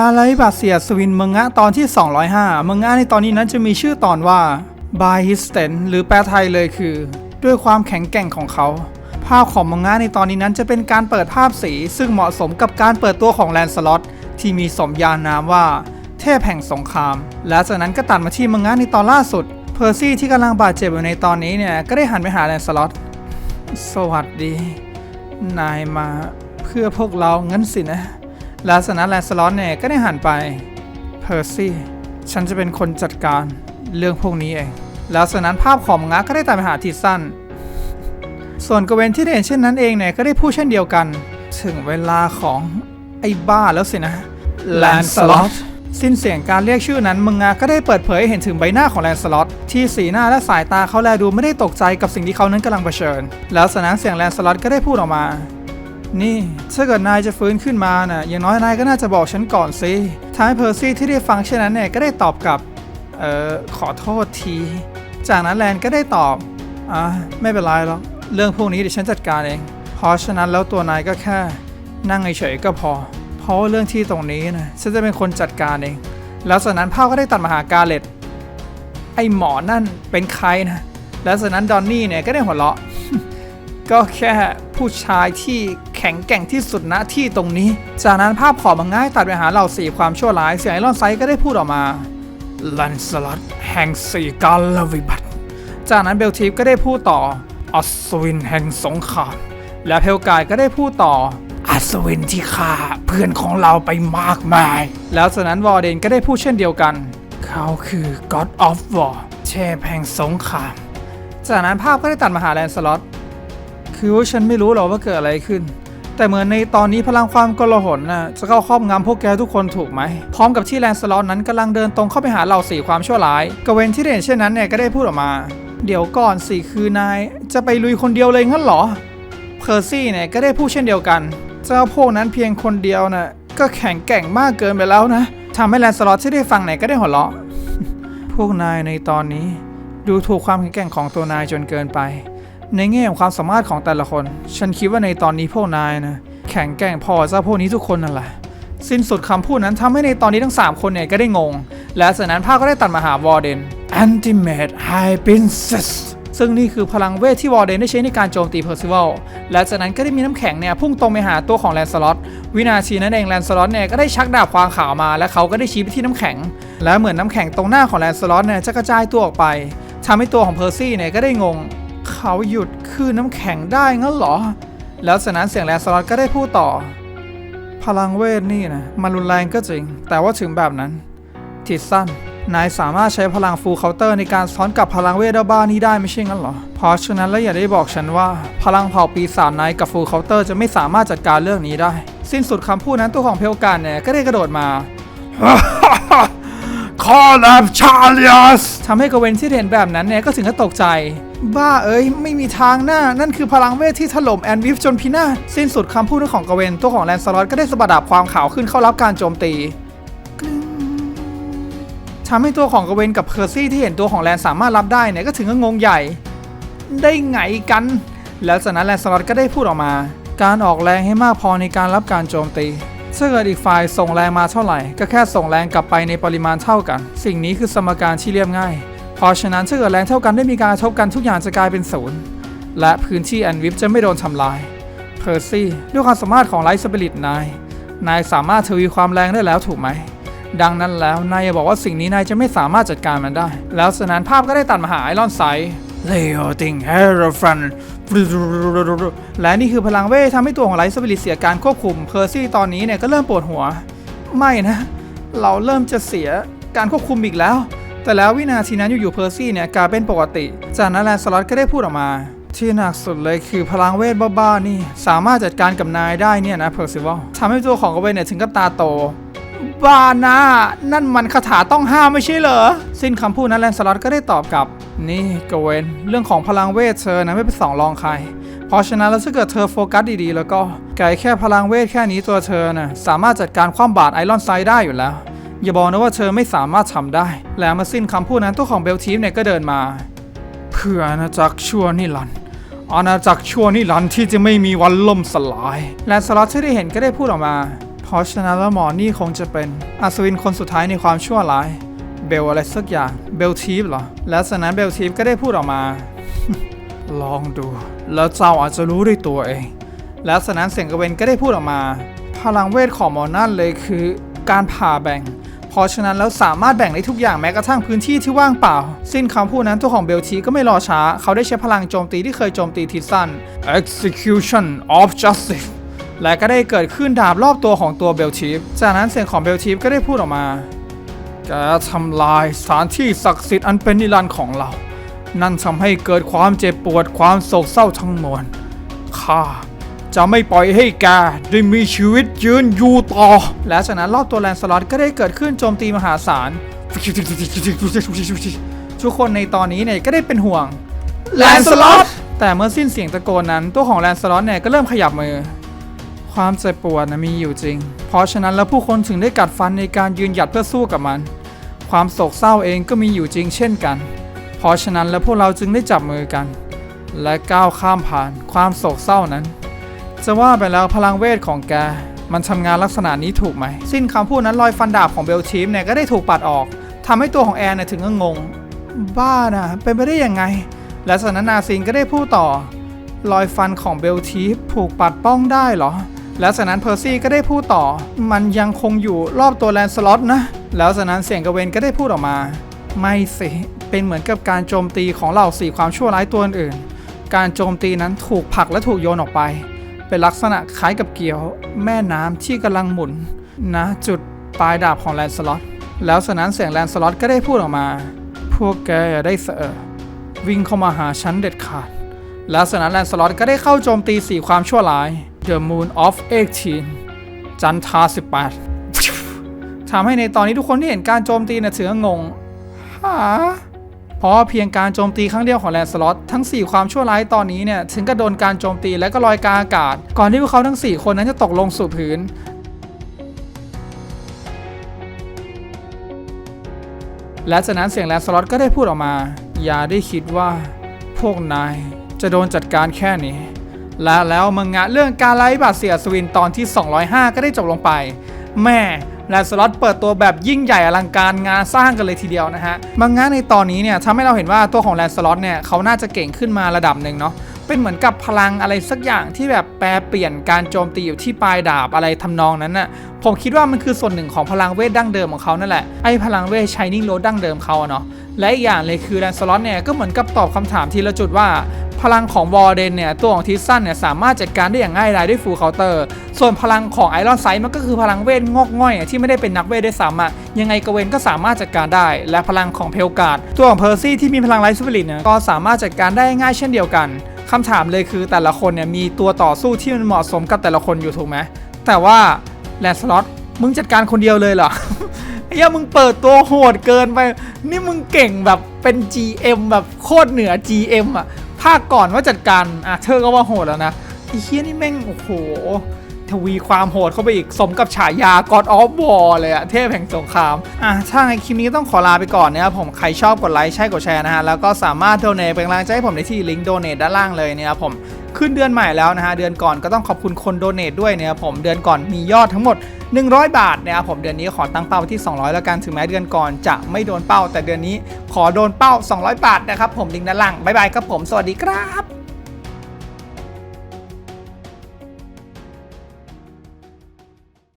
การไล่บาดเสียสวินเมงงะตอนที่ 205 เมงงะในตอนนี้นั้นจะมีชื่อตอนว่า b y His t e n หรือแปลไทยเลยคือ ด้วยความแข็งแกร่งของเขา ภาพของมังงะในตอนนี้นั้นจะเป็นการเปิดภาพสี ซึ่งเหมาะสมกับการเปิดตัวของแลนสล็อตที่มีสมญานามว่า เทพแห่งสงคราม และจากนั้นก็ตัดมาที่มังงะในตอนล่าสุด เพอร์ซี่ที่กำลังบาดเจ็บอยู่ในตอนนี้เนี่ยก็ได้หันไปหาแลนสล็อตสวัสดี นายมาเพื่อพวกเรางั้นสินะ ล้วจากนั้นแลนสล็อตเนี่ยก็ได้หันไปเพอร์ซี่ฉันจะเป็นคนจัดการเรื่องพวกนี้เอง แล้วจากนั้นภาพของมังะก็ได้ตัดไปหาทีสั้น ส่วนกเวนที่ได้เห็นเช่นนั้นเองเนี่ยก็ได้พูดเช่นเดียวกัน ถึงเวลาของไอ้บ้าแล้วสินะแลนสล็อตสิ้นเสียงการเรียกชื่อนั้นมึงงาก็ได้เปิดเผยให้เห็นถึงใบหน้าของแลนสล็อตที่สีหน้าและสายตาเขาแลดูไม่ได้ตกใจกับสิ่งที่เขานั้นกำลังเผชิญ แล้วสนั้นเสียงแลนสล็อตก็ได้พูดออกมา นี่ถ้าเกิดนายจะฟื้นขึ้นมาน่ะอย่างน้อยนายก็น่าจะบอกฉันก่อนสิท้ายเพอร์ซี่ที่ได้ฟังเช่นนั้นเนี่ยก็ได้ตอบกลับเอ่อขอโทษที จากนั้นแลนก็ได้ตอบอ่าไม่เป็นไรหรอกเรื่องพวกนี้เดี๋ยวฉันจัดการเอง เพราะฉะนั้นแล้วตัวนายก็แค่ นั่งเฉยๆก็พอ เพราะว่าเรื่องที่ตรงนี้นะฉันจะเป็นคนจัดการเอง แล้วจากนั้นภาพก็ได้ตัดมาหากาเลตไอหมอนั่นเป็นใครนะแล้วจากนั้นดอนนี่เนี่ยก็ได้หัวเราะ ก็แค่ผู้ชายที่ ข็งแกร่งที่สุดณที่ตรงนี้ จากนั้นภาพขอมังง่ายตัดไปหาเหล่าสี่ความชั่วร้าย เสียงไอรอนไซก็ได้พูดออกมาลันสลัดแห่งสี่กาลวิบัติ จากนั้นเบลทีฟก็ได้พูดต่ออัศวินแห่งสงคราม และเพลกายก็ได้พูดต่ออัศวินที่ฆ่าเพื่อนของเราไปมากมาย แล้วจากนั้นวอร์เดนก็ได้พูดเช่นเดียวกัน เขาคือ God of War เทพแห่งสงคราม จากนั้นภาพก็ได้ตัดมาหาแลนสล็อต คือว่าฉันไม่รู้หรอกว่าเกิดอะไรขึ้น แต่เหมือนในตอนนี้พลังความกลหนน่ะจะเข้าครอบงำพวกแกทุกคนถูกไหม พร้อมกับที่แลนสล็อตนั้นกำลังเดินตรงเข้าไปหาเหล่าสี่ความชั่วร้ายกเวนที่ได้เห็นเช่นนั้นเนี่ยก็ได้พูดออกมา เดี๋ยวก่อนสิคือนายจะไปลุยคนเดียวเลยงั้นเหรอ เพอร์ซี่เนี่ยก็ได้พูดเช่นเดียวกัน เจ้าพวกนั้นเพียงคนเดียวน่ะก็แข็งแกร่งมากเกินไปแล้วนะทำให้แลนสล็อตที่ได้ฟังเนี่ยก็ได้หัวเราะ พวกนายในตอนนี้ ดูถูกความแข็งแกร่งของตัวนายจนเกินไป ในแง่ของความสามารถของแต่ละคน ฉันคิดว่าในตอนนี้พวกนายนะแข็งแกร่งพอเจ้าพวกนี้ทุกคนนั่นแหละ สิ้นสุดคำพูดนั้นทำให้ในตอนนี้ทั้ง 3 คนเนี่ยก็ได้งง และจากนั้นภาคก็ได้ตัดมาหาวอร์เดน Ultimate High Princess ซึ่งนี่คือพลังเวทที่วอร์เดนได้ใช้ในการโจมตีเพอร์ซิวัล และจากนั้นก็ได้มีน้ำแข็งเนี่ยพุ่งตรงไปหาตัวของแลนสล็อต วินาทีนั้นเองแลนสล็อตเนี่ยก็ได้ชักดาบควางขาวมา และเขาก็ได้ชี้ไปที่น้ำแข็ง และเหมือนน้ำแข็งตรงหน้าของแลนสล็อตเนี่ยจะกระจายตัวออกไปทำให้ตัวของเพอร์ซี่เนี่ยก็ได้งง เขาหยุดคลื่นน้ำแข็งได้งั้นเหรอ แล้วจากนั้นเสียงแลนสล็อตก็ได้พูดต่อ พลังเวทนี่นะมันรุนแรงก็จริง แต่ว่าถึงแบบนั้นทิดสั้นนายสามารถใช้พลังฟูลเคาน์เตอร์ในการซ้อนกับพลังเวทบ้านี้ได้ไม่ใช่งั้นเหรอ เพราะฉะนั้นแล้วอย่าได้บอกฉันว่า พลังเผ่าปีศาจนายกับฟูลเคาน์เตอร์จะไม่สามารถจัดการเรื่องนี้ได้ สิ้นสุดคำพูดนั้นตัวของเพลการเนี่ยก็ได้กระโดดมาคอลาบชาเลียสทำให้กเวนที่เห็นแบบนั้นเนี่ยก็ถึงกับตกใจ บ้าเอ้ย ไม่มีทางหน้า นั่นคือพลังเวทที่ถล่มแอนวิฟจนพินาศสิ้นสุดคำพูดของกเวน ตัวของแลนสลอตก็ได้สะบัดดาบความขาวขึ้นเข้ารับการโจมตีทำให้ตัวของกเวนกับเพอร์ซี่ที่เห็นตัวของแลนสามารถรับได้เนี่ยก็ถึงกับงงใหญ่ ได้ไงกัน แล้วจากนั้นแลนสลอตก็ได้พูดออกมา การออกแรงให้มากพอในการรับการโจมตีถ้าเกิดอีกฝ่ายส่งแรงมาเท่าไหร่ ก็แค่ส่งแรงกลับไปในปริมาณเท่ากัน สิ่งนี้คือสมการที่เรียบง่าย เพราะฉะนั้นถ้าเกิดแรงเท่ากันได้มีการกระทบกันทุกอย่างจะกลายเป็นศูนย์และพื้นที่แอนวิฟจะไม่โดนทำลายเพอร์ซี่ด้วยความสามารถของไลท์สปิริตนาย นายสามารถทวีความแรงได้แล้วถูกไหม ดังนั้นแล้วนายอย่าบอกว่าสิ่งนี้นายจะไม่สามารถจัดการมันได้ แล้วสกนั้นภาพก็ได้ตัดมาหาไอรอนไซด์เลโอติงเฮโรฟันและนี่คือพลังเวททำให้ตัวของไลท์สปิริตเสียการควบคุม เพอร์ซี่ตอนนี้เนี่ยก็เริ่มปวดหัว ไม่นะ เราเริ่มจะเสียการควบคุมอีกแล้ว แต่แล้ววินาทีนั้นอยู่ๆเพอร์ซี่เนี่ยกลายเป็นปกติ จากนั้นแลนสล็อตก็ได้พูดออกมา ที่หนักสุดเลยคือพลังเวทบ้าๆนี่ สามารถจัดการกับนายได้เนี่ยนะเพอร์ซิวลทำให้ตัวของกเวนเนี่ยถึงกับตาโตบ้านะนั่นมันคาถาต้องห้ามไม่ใช่เหรอ สิ้นคำพูดนั้นแลนสล็อตก็ได้ตอบกลับ นี่กเวนเรื่องของพลังเวทเธอนะไม่เป็นสองรองใคร เพราะฉะนั้นแล้วถ้าเกิดเธอโฟกัสดีๆ แล้วก็ไกลแค่พลังเวทแค่นี้ตัวเธอน่ะสามารถจัดการความบาดไอรอนไซด์ได้อยู่แล้ว อย่าบอกนะว่าเธอไม่สามารถทำได้ แล้วมาสิ้นคำพูดนั้นตัวของเบลทีฟเนี่ยก็เดินมา เพื่ออาณาจักรชั่วนิรันดร์อาณาจักรชั่วนิรันดร์ที่จะไม่มีวันล่มสลาย และสล็อตที่ได้เห็นก็ได้พูดออกมา เพราะฉะนั้นแล้วหมอนี่คงจะเป็นอัศวินคนสุดท้ายในความชั่วร้าย เบลอะไรสักอย่าง เบลทีฟเหรอ แล้วจากนั้นเบลทีฟก็ได้พูดออกมา ลองดู แล้วเจ้าอาจจะรู้ด้วยตัวเอง แล้วจากนั้นเสียงกระเวนก็ได้พูดออกมา พลังเวทของหมอนั่นเลยคือ การผ่าแบ่ง เพราะฉะนั้นแล้วสามารถแบ่งได้ทุกอย่างแม้กระทั่งพื้นที่ที่ว่างเปล่า สิ้นคำพูดนั้นตัวของเบลทีก็ไม่รอช้า เขาได้ใช้พลังโจมตีที่เคยโจมตีทิสัน execution of justice และก็ได้เกิดขึ้นดาบรอบตัวของตัวเบลทีฟจากนั้นเสียงของเบลทีฟก็ได้พูดออกมาแกทำลายสถานที่ศักดิ์สิทธิ์อันเป็นนิรันดร์ของเรา นั่นทำให้เกิดความเจ็บปวดความโศกเศร้าทั้งมวลข้า จะไม่ปล่อยให้แกได้มีชีวิตยืนอยู่ต่อ และจากนั้นรอบตัวแลนสล็อตก็ได้เกิดขึ้นโจมตีมหาศาล ทุกคนในตอนนี้เนี่ยก็ได้เป็นห่วงแลนสล็อตแต่เมื่อสิ้นเสียงตะโกนนั้น ตัวของแลนสล็อตเนี่ยก็เริ่มขยับมือ ความเจ็บปวดนะมีอยู่จริง เพราะฉะนั้นแล้วผู้คนถึงได้กัดฟันในการยืนหยัดเพื่อสู้กับมัน ความโศกเศร้าเองก็มีอยู่จริงเช่นกัน เพราะฉะนั้นแล้วพวกเราจึงได้จับมือกัน และก้าวข้ามผ่านความโศกเศร้านั้น จะว่าไปแล้วพลังเวทของแก มันทำงานลักษณะนี้ถูกไหม สิ้นคำพูดนั้นรอยฟันดาบของเบลทีมเนี่ยก็ได้ถูกปัดออกทำให้ตัวของแอนเนี่ยถึงก็งง บ้านะเป็นไปได้ยังไง และจากนั้นนาซินก็ได้พูดต่อรอยฟันของเบลทีฟถูกปัดป้องได้เหรอ แล้วจากนั้นเพอร์ซี่ก็ได้พูดต่อ มันยังคงอยู่รอบตัวแลนสล็อตนะ แล้วจากนั้นเสียงกระเวนก็ได้พูดออกมา ไม่สิ เป็นเหมือนกับการโจมตีของเหล่าสี่ความชั่วร้ายตัวอื่น การโจมตีนั้นถูกผลักและถูกโยนออกไป เป็นลักษณะคล้ายกับเกี่ยว แม่น้ำที่กำลังหมุนนะจุดปลายดาบของแลนสล็อตแล้วจากนั้นเสียงแลนสล็อตก็ได้พูดออกมา พวกแกอย่าได้เสอวิ่งเข้ามาหาฉันเด็ดขาด แล้วจากนั้นแลนสล็อตก็ได้เข้าโจมตีสี่ความชั่วร้าย The Moon of 18 จันทา 18ทำให้ในตอนนี้ทุกคนที่เห็นการโจมตีเนี่ยถืองงหา เพราะเพียงการโจมตีครั้งเดียวของแลนสล็อตทั้ง 4 ความชั่วร้ายตอนนี้เนี่ยถึงกับโดนการโจมตีและก็ลอยกาอากาศ ก่อนที่พวกเขาทั้ง 4 คนนั้นจะตกลงสู่พื้นและจากนั้นเสียงแลนสล็อตก็ได้พูดออกมา อย่าได้คิดว่า พวกนายจะโดนจัดการแค่นี้ และแล้วมังงะเรื่องการไล่บาดเสียสวินตอนที่ 205 ก็ได้จบลงไป แม่ แลนสล็อตเปิดตัวแบบยิ่งใหญ่อลังการงานสร้างกันเลยทีเดียวนะฮะมังงะในตอนนี้เนี่ยทำให้เราเห็นว่าตัวของแลนสล็อตเนี่ยเขาน่าจะเก่งขึ้นมาระดับหนึ่งเนาะเป็นเหมือนกับพลังอะไรสักอย่างที่แบบแปลเปลี่ยนการโจมตีอยู่ที่ปลายดาบอะไรทำนองนั้นน่ะผมคิดว่ามันคือส่วนหนึ่งของพลังเวทดั้งเดิมของเขานั่นแหละไอ้พลังเวท Shining Road ดั้งเดิมเขาเนาะและอีกอย่างเลยคือแลนสล็อตเนี่ยก็เหมือนกับตอบคำถามทีละจุดว่า พลังของวอร์เดนเนี่ยตัวของทิสซันเนี่ยสามารถจัดการได้อย่างง่ายดายด้วยฟูลเคาน์เตอร์ ส่วนพลังของไอรอนไซด์มันก็คือพลังเวทงอกง่อยที่ไม่ได้เป็นนักเวทได้ซ้ำอะยังไงกเวนก็สามารถจัดการได้ และพลังของเพลการ์ดตัวของเพอร์ซี่ที่มีพลังไลท์สปิริตเนี่ยก็สามารถจัดการได้ง่ายเช่นเดียวกันคำถามเลยคือแต่ละคนเนี่ยมีตัวต่อสู้ที่มันเหมาะสมกับแต่ละคนอยู่ถูกไหมแต่ว่าแลนสล็อตมึงจัดการคนเดียวเลยเหรอไอ้เหี้ยมึงเปิดตัวโหดเกินไป นี่มึงเก่งแบบเป็น GM แบบโคตรเหนือ GM อะ ภาคก่อนว่าจัดการอะเธอก็ว่าโหดแล้วนะไอ้เฮียนี่แม่ง โอ้โห ทวีความโหดเข้าไปอีกสมกับฉายา God of War เลยอะเทพแห่งสงคราม อะถ้าไอคลิปนี้ต้องขอลาไปก่อนนะครับผมใครชอบกดไลค์ใช่กดแชร์นะฮะ แล้วก็สามารถโดเนทเป็นกำลังใจให้ผมได้ที่ลิงก์โดเนทด้านล่างเลยนะครับผม ขึ้นเดือนใหม่แล้วนะฮะเดือนก่อนก็ต้องขอบคุณคนโดเนทด้วยเนี่ยผมเดือนก่อนมียอดทั้งหมด 100 บาทนะครับผมเดือนนี้ขอตั้งเป้าที่ 200 แล้วกันถึงแม้เดือนก่อนจะไม่โดนเป้า แต่เดือนนี้ขอโดนเป้า 200 บาทนะครับผมลิงก์ด้านล่างบ๊ายบายครับผมสวัสดีครับ